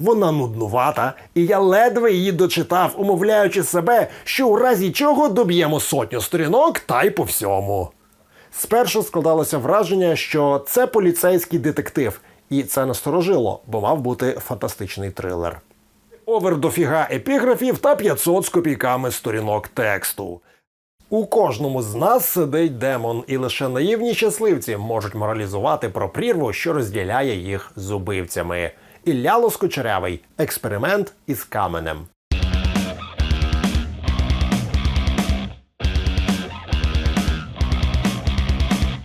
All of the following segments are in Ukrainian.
Вона нуднувата, і я ледве її дочитав, умовляючи себе, що у разі чого доб'ємо сотню сторінок та й по всьому. Спершу складалося враження, що це поліцейський детектив, і це насторожило, бо мав бути фантастичний трилер. Овер дофіга епіграфів та 500 з копійками сторінок тексту. У кожному з нас сидить демон, і лише наївні щасливці можуть моралізувати про прірву, що розділяє їх з убивцями. Ілля Лоскочерявий експеримент із каменем.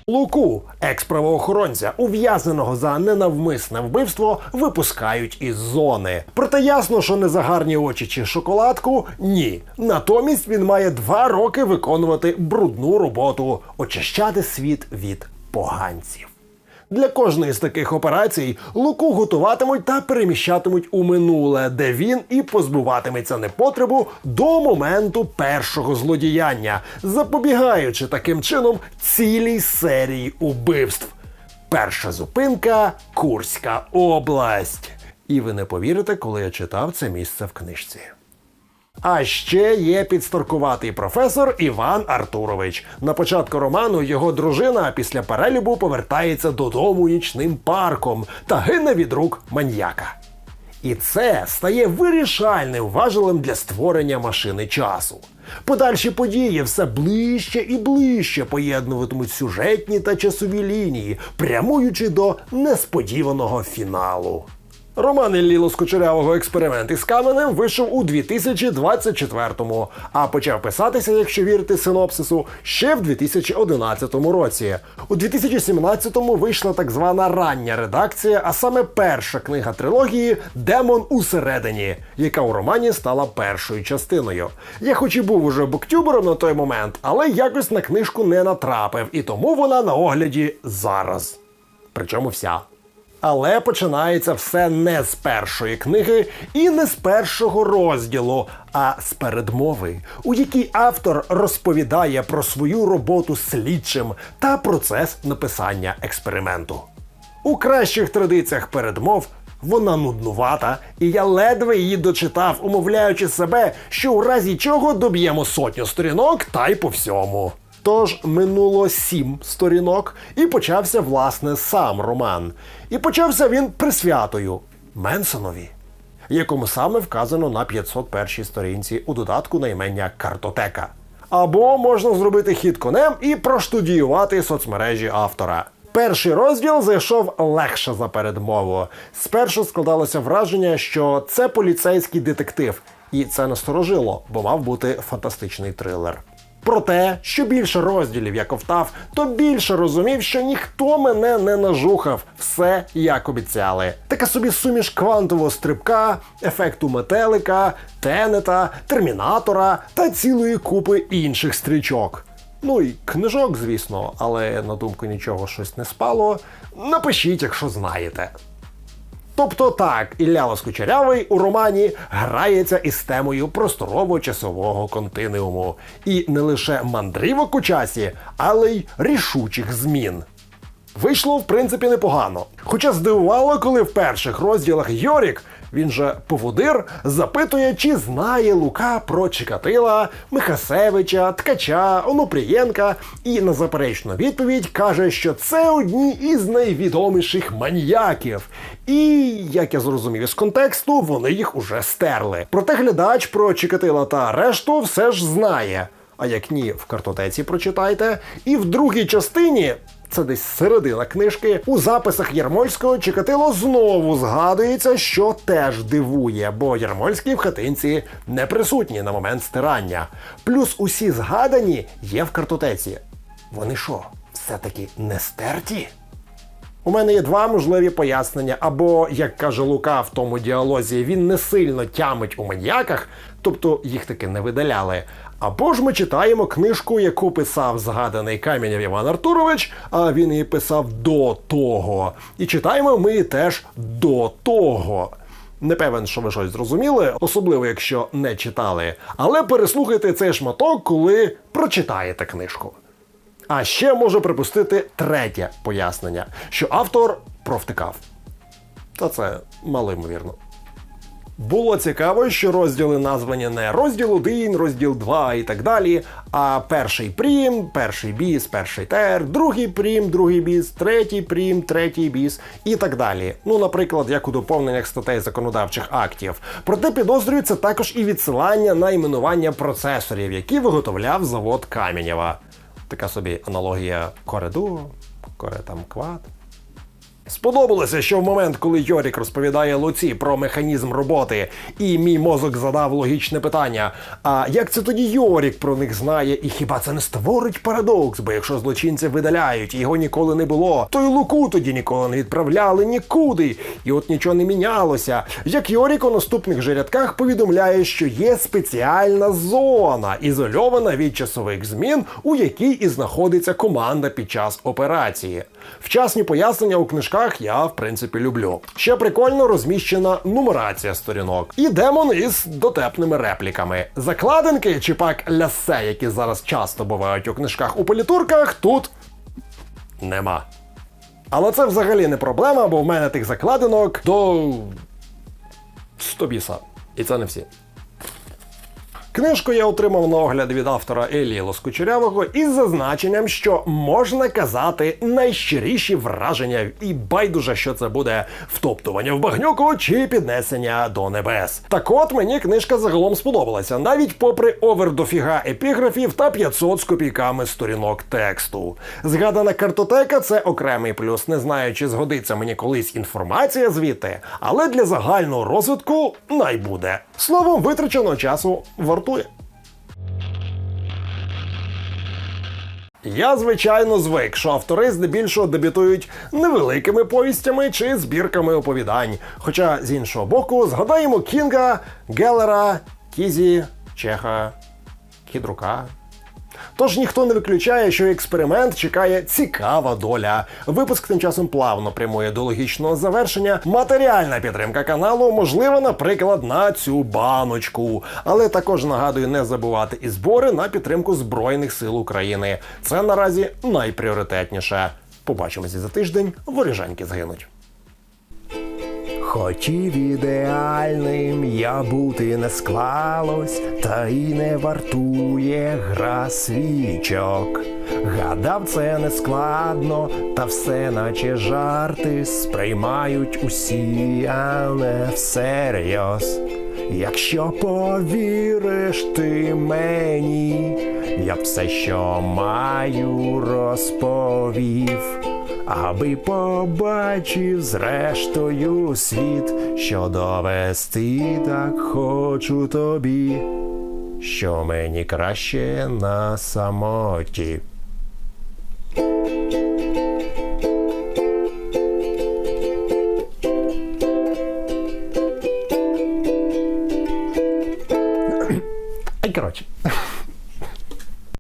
Луку, екс-правоохоронця, ув'язненого за ненавмисне вбивство, випускають із зони. Проте ясно, що не за гарні очі чи шоколадку ні. Натомість він має два роки виконувати брудну роботу очищати світ від поганців. Для кожної з таких операцій Луку готуватимуть та переміщатимуть у минуле, де він і позбуватиметься непотребу до моменту першого злодіяння, запобігаючи таким чином цілій серії убивств. Перша зупинка Курська область. І ви не повірите, коли я читав це місце в книжці. А ще є підстаркуватий професор Іван Артурович. На початку роману його дружина після перелюбу повертається додому нічним парком та гине від рук маньяка. І це стає вирішальним важелем для створення машини часу. Подальші події все ближче і ближче поєднуватимуть сюжетні та часові лінії, прямуючи до несподіваного фіналу. Роман Іллі Лоскочерявого експеримент із каменем вийшов у 2024-му, а почав писатися, якщо вірити синопсису, ще в 2011 році. У 2017-му вийшла так звана рання редакція, а саме перша книга трилогії Демон усередині, яка у романі стала першою частиною. Я хоч і був уже буктюбером на той момент, але якось на книжку не натрапив, і тому вона на огляді зараз. Причому вся. Але починається все не з першої книги і не з першого розділу, а з передмови, у якій автор розповідає про свою роботу слідчим та процес написання експерименту. У кращих традиціях передмов вона нуднувата, і я ледве її дочитав, умовляючи себе, що у разі чого доб'ємо сотню сторінок та й по всьому. Тож минуло сім сторінок, і почався власне сам роман. І почався він присвятою Менсонові, якому саме вказано на 501 сторінці у додатку на імення Картотека. Або можна зробити хід конем і проштудіювати соцмережі автора. Перший розділ зайшов легше за передмову. Спершу складалося враження, що це поліцейський детектив, і це насторожило, бо мав бути фантастичний трилер. Проте, що більше розділів я ковтав, то більше розумів, що ніхто мене не нажухав. Все як обіцяли. Така собі суміш квантового стрибка, ефекту метелика, тенета, термінатора та цілої купи інших стрічок. Ну і книжок, звісно, але на думку нічого щось не спало. Напишіть, якщо знаєте. Тобто так, Ілля Лоскучерявий у романі грається із темою просторово-часового континууму. І не лише мандрівок у часі, але й рішучих змін. Вийшло, в принципі, непогано. Хоча здивувало, коли в перших розділах Йорік, він же поводир, запитує, чи знає Лука про Чикатила, Михасевича, Ткача, Онопрієнка, і на заперечну відповідь каже, що це одні із найвідоміших маньяків. І, як я зрозумів із контексту, вони їх уже стерли. Проте глядач про Чикатила та решту все ж знає. А як ні, в картотеці прочитайте. І в другій частині це десь середина книжки. У записах Ярмольського Чикатило знову згадується, що теж дивує, бо Ярмольський в хатинці не присутні на момент стирання. Плюс усі згадані є в картотеці. Вони що, все-таки не стерті? У мене є два можливі пояснення, або, як каже Лука в тому діалозі, він не сильно тямить у маньяках, тобто їх таки не видаляли. Або ж ми читаємо книжку, яку писав згаданий Кам'янєв Іван Артурович, а він її писав до того. І читаємо ми її теж до того. Не певен, що ви щось зрозуміли, особливо якщо не читали. Але переслухайте цей шматок, коли прочитаєте книжку. А ще можу припустити третє пояснення, що автор провтикав. Та це мало ймовірно. Було цікаво, що розділи названі не розділ 1, розділ 2 і так далі. А перший прім, перший біс, перший тер, другий прім, другий біс, третій прім, третій біс і так далі. Ну, наприклад, як у доповненнях статей законодавчих актів. Проте підозрюється також і відсилання на іменування процесорів, які виготовляв завод Кам'янєва. Така собі аналогія Коре-Дуо, Коре там Квад. Сподобалося, що в момент, коли Йорік розповідає Луці про механізм роботи, і мій мозок задав логічне питання: а як це тоді Йорік про них знає, і хіба це не створить парадокс? Бо якщо злочинця видаляють, і його ніколи не було, то й Луку тоді ніколи не відправляли нікуди, і от нічого не мінялося. Як Йорік у наступних же рядках повідомляє, що є спеціальна зона, ізольована від часових змін, у якій і знаходиться команда під час операції. Вчасні пояснення у книжках я в принципі люблю. Ще прикольно розміщена нумерація сторінок і демон із дотепними репліками. Закладинки чи пак лясе, які зараз часто бувають у книжках у політурках, тут нема. Але це взагалі не проблема, бо в мене тих закладинок до 100 біса. І це не всі. Книжку я отримав на огляд від автора Елії Лоскучерявого із зазначенням, що можна казати найщиріші враження, і байдуже, що це буде втоптування в багнюку чи піднесення до небес. Так от мені книжка загалом сподобалася, навіть попри овер дофіга епіграфів та 500 з копійками сторінок тексту. Згадана картотека це окремий плюс. Не знаю, чи згодиться мені колись інформація звідти, але для загального розвитку найбуде. Словом, витраченого часу вартує. Я, звичайно, звик, що автори здебільшого дебютують невеликими повістями чи збірками оповідань. Хоча, з іншого боку, згадаємо Кінга, Геллера, Кізі, Чеха, Кідрука. Тож ніхто не виключає, що експеримент чекає цікава доля. Випуск тим часом плавно прямує до логічного завершення. Матеріальна підтримка каналу можлива, наприклад, на цю баночку. Але також нагадую не забувати і збори на підтримку Збройних сил України. Це наразі найпріоритетніше. Побачимося за тиждень, воріжаньки згинуть. Хотів ідеальним я бути не склалось, та й не вартує гра свічок. Гадав, це не складно, та все наче жарти сприймають усі, а не всерйоз. Якщо повіриш ти мені, я все, що маю, розповів. Аби побачив зрештою світ, що довести так хочу тобі, що мені краще на самоті. Коротше.